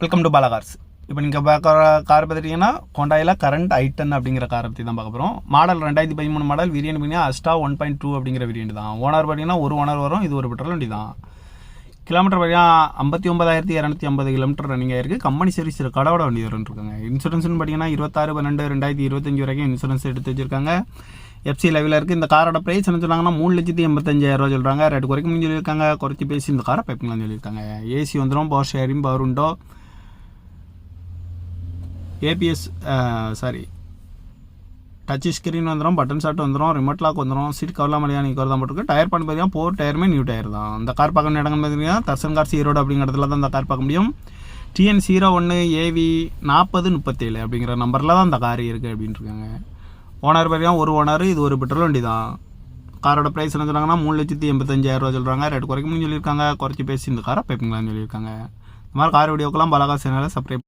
Welcome to பாலகார்ஸ் இப்போ நீங்கள் பார்க்குற கார் பார்த்துட்டிங்கன்னா ஹோண்டாயில் கரண்ட் ஐட்டன் அப்படிங்கிற காரை பற்றி தான் பார்க்க போகிறோம் மாடல் ரெண்டாயிரத்தி பதிமூணு மாடல் விரியன் பார்த்தீங்கன்னா அஸ்டா ஒன் பாயிண்ட் டூ அப்படிங்கிற விரியன்ட் தான். ஓனர் பார்த்தீங்கன்னா ஒரு ஓனர் வரும் இது ஒரு பெட்ரோல் வண்டி தான். கிலோமீட்டர் பார்த்தீங்கன்னா ஐம்பத்தி ஒன்பதாயிரத்தி இரநூத்தி ஐம்பது கிலோமீட்டர் ரன்னிங் ஆயிருக்கு. கம்பெனி சர்வீஸ் கடவோட வண்டி வரும்னு இருக்காங்க இன்சூரன்ஸ்னு பார்த்தீங்கன்னா இருபத்தாறு பன்னெண்டு ரெண்டாயிரத்தி இருபத்தஞ்சு வரைக்கும் இன்சூரன்ஸ் எடுத்து வச்சிருக்காங்க. எஃப்சி லெவலில் இருக்குது இந்த காரோட ப்ரைஸ் என்ன சொன்னாங்கன்னா மூணு லட்சத்தி எண்பத்தஞ்சாயிரம் ரூபா சொல்கிறாங்க குறைக்க முடியும் சொல்லியிருக்காங்க. குறைச்சி பேசி இந்த காரை பைப்பிங்களான்னு சொல்லியிருக்காங்க. ஏசி வந்துடும் பவர் ஷேரிங் பவர் உண்டோ ஏபிஎஸ் சாரி டச் ஸ்க்ரீன் வந்துடும் பட்டன் ஷாட் வந்துடும் ரிமோட் லாக் வந்துடும் சீட் கவர்லாம் மலையா நீங்கள் தான் போட்டுருக்கு. டயர் பண்ணி பார்த்தீங்கன்னா போர் டயருமே நியூ டயர் தான். அந்த கார் பார்க்க இடங்கள் பார்த்தீங்கன்னா தர்சன் கார் ஈரோடு அப்படிங்கிற இடத்துல தான் அந்த கார் பார்க்க முடியும். டிஎன் ஜீரோ ஒன்று ஏவி நாற்பது முப்பத்தேழு அப்படிங்கிற நம்பரில் தான் அந்த கார் இருக்குது அப்படின்ட்டு இருக்காங்க. ஓனர் பார்த்தீங்கன்னா ஒரு ஓனர் இது ஒரு பெட்ரோல் வண்டி தான். காரோட ப்ரைஸ் என்ன சொல்கிறாங்கன்னா மூணு லட்சத்தி எண்பத்தஞ்சாயிரம் ரூபா சொல்கிறாங்க ரேட் குறைக்கணும்னு சொல்லியிருக்காங்க. குறைச்சி பேசி இந்த காரை பேப்பிங்களான்னு சொல்லியிருக்காங்க. இந்த மாதிரி கார் வீடியோக்கெல்லாம் பலகா சேனலை சப்ஸ்கிரைப்